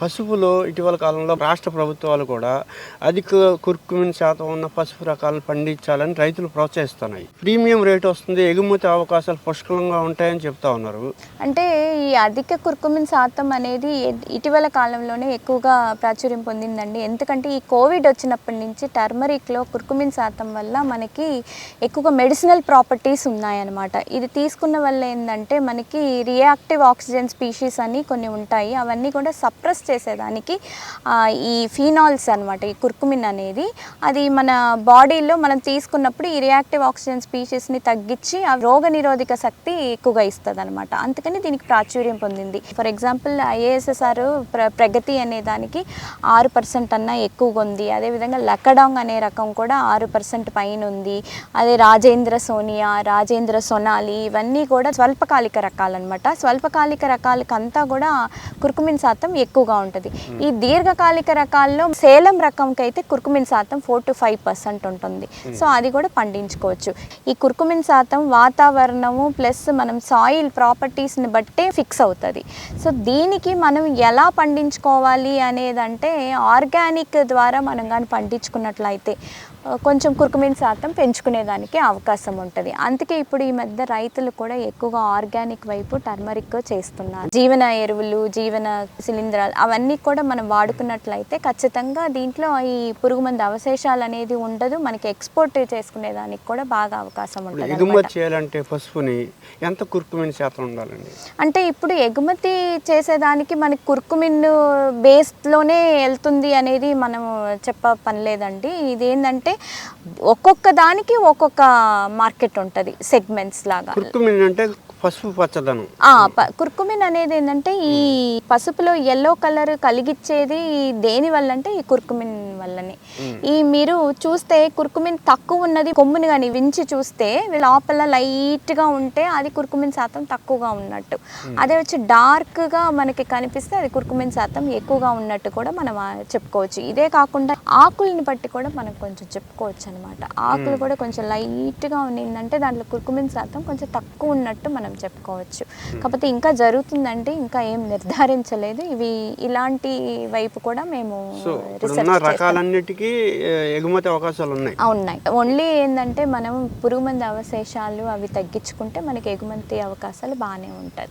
పసుపులో ఇటీవల కాలంలో రాష్ట్ర ప్రభుత్వాలు కూడా అధిక కుర్కుమిన్ శాతం ఉన్న పసుపు రకాలను పండించాలని రైతులు ప్రోత్సహిస్తున్నాయి. ప్రీమియం రేట్ వస్తుంది ఎగుమతి అవకాశాలు పుష్కలంగా ఉంటాయని చెప్తా ఉన్నారు. అంటే ఈ అధిక కుర్కుమిన్ శాతం అనేది ఇటీవల కాలంలోనే ఎక్కువగా ప్రాచుర్యం పొందిందండి. ఎందుకంటే ఈ కోవిడ్ వచ్చినప్పటి నుంచి టర్మరిక్లో కుర్కుమిన్ శాతం వల్ల మనకి ఎక్కువగా మెడిసినల్ ప్రాపర్టీస్ ఉన్నాయన్నమాట. ఇది తీసుకున్న వల్ల ఏంటంటే మనకి రియాక్టివ్ ఆక్సిజన్ స్పీషీస్ అని కొన్ని ఉంటాయి. అవన్నీ కూడా సప్రెస్ చేసేదానికి ఈ ఫీనాల్స్ అన్నమాట ఈ కుర్కుమిన్ అనేది. అది మన బాడీలో మనం తీసుకున్నప్పుడు ఈ రియాక్టివ్ ఆక్సిజన్ స్పీషీస్ని తగ్గించి ఆ రోగ నిరోధక శక్తి ఎక్కువగా ఇస్తుంది అనమాట అందుకని దీనికి ప్రాచుర్యం పొందింది. ఫర్ ఎగ్జాంపుల్ ఐఏఎస్ఎస్ఆర్ ప్ర ప్రగతి అనే దానికి ఆరు పర్సెంట్ అన్నా ఎక్కువగా ఉంది. అదేవిధంగా లక్కడాంగ్ అనే రకం కూడా ఆరు పర్సెంట్ పైన ఉంది. అదే రాజేంద్ర సోనియా రాజేంద్ర సొనాలి ఇవన్నీ కూడా స్వల్పకాలిక రకాలన్నమాట. స్వల్పకాలిక రకాలకంతా కూడా కుర్కుమిన్ శాతం ఎక్కువగా ఉంటుంది ఈ దీర్ఘకాలిక రకాల్లో సేలం రకంకి అయితే కుర్కుమిన్ శాతం ఫోర్ టు ఫైవ్ పర్సెంట్ ఉంటుంది. సో అది కూడా పండించుకోవచ్చు. ఈ కుర్కుమిన్ శాతం వాతావరణము ప్లస్ మనం సాయిల్ ప్రాపర్టీస్ని బట్టే ఫిక్స్ అవుతుంది. సో దీనికి మనం ఎలా పండించుకోవాలి అనేదంటే ఆర్గానిక్ ద్వారా మనం కానీ పండించుకున్నట్లయితే కొంచెం కుర్కుమిన్ శాతం పెంచుకునేదానికి అవకాశం ఉంటుంది. అందుకే ఇప్పుడు ఈ మధ్య రైతులు కూడా ఎక్కువగా ఆర్గానిక్ వైపు టర్మరిక్ చేస్తున్నారు. జీవన ఎరువులు జీవన శిలీంధ్రాలు అవన్నీ కూడా మనం వాడుకున్నట్లయితే ఖచ్చితంగా దీంట్లో ఈ పురుగు మంది అవశేషాలు అనేది ఉండదు. మనకి ఎక్స్పోర్ట్ చేసుకునేదానికి కూడా బాగా అవకాశం ఉంటుంది ఎగుమతి చేయాలంటే పసుపుని ఎంత కుర్కుమిన్ శాతం ఉండాలండి? అంటే ఇప్పుడు ఎగుమతి చేసేదానికి మనకి కుర్కుమిన్ బేస్లోనే వెళ్తుంది అనేది మనం చెప్ప పని లేదండి ఇదేంటంటే ఒక్కొక్క దానికి ఒక్కొక్క మార్కెట్ ఉంటుంది సెగ్మెంట్స్ లాగా. కుర్కుమిన్ అంటే పసుపు పచ్చదనం. కుర్కుమిన్ అనేది ఏంటంటే ఈ పసుపులో ఎల్లో కలర్ కలిగిచ్చేది దేని వల్ల అంటే ఈ కుర్కుమిన్ వల్లనే. ఈ మీరు చూస్తే కుర్కుమిన్ తక్కువ ఉన్నది కొమ్ముని కానీ వించి చూస్తే లోపల లైట్గా ఉంటే అది కుర్కుమిన్ శాతం తక్కువగా ఉన్నట్టు. అదే వచ్చి డార్క్గా మనకి కనిపిస్తే అది కుర్కుమిన్ శాతం ఎక్కువగా ఉన్నట్టు కూడా మనం చెప్పుకోవచ్చు. ఇదే కాకుండా ఆకుల్ని బట్టి కూడా మనం కొంచెం చెప్పుకోవచ్చు అనమాట ఆకులు కూడా కొంచెం లైట్గా ఉన్నిందంటే దాంట్లో కుర్కుమిన్ శాతం కొంచెం తక్కువ ఉన్నట్టు మనం చెప్పుకోవచ్చు. కాకపోతే ఇంకా జరుగుతుందంటే ఇంకా ఏం నిర్ధారించలేదు. ఇవి ఇలాంటి వైపు కూడా మేము రకాలన్నిటికీ ఎగుమతి అవకాశాలు ఉన్నాయి ఉన్నాయి ఓన్లీ ఏంటంటే మనం పురుగు మంది అవశేషాలు అవి తగ్గించుకుంటే మనకి ఎగుమతి అవకాశాలు బాగానే ఉంటుంది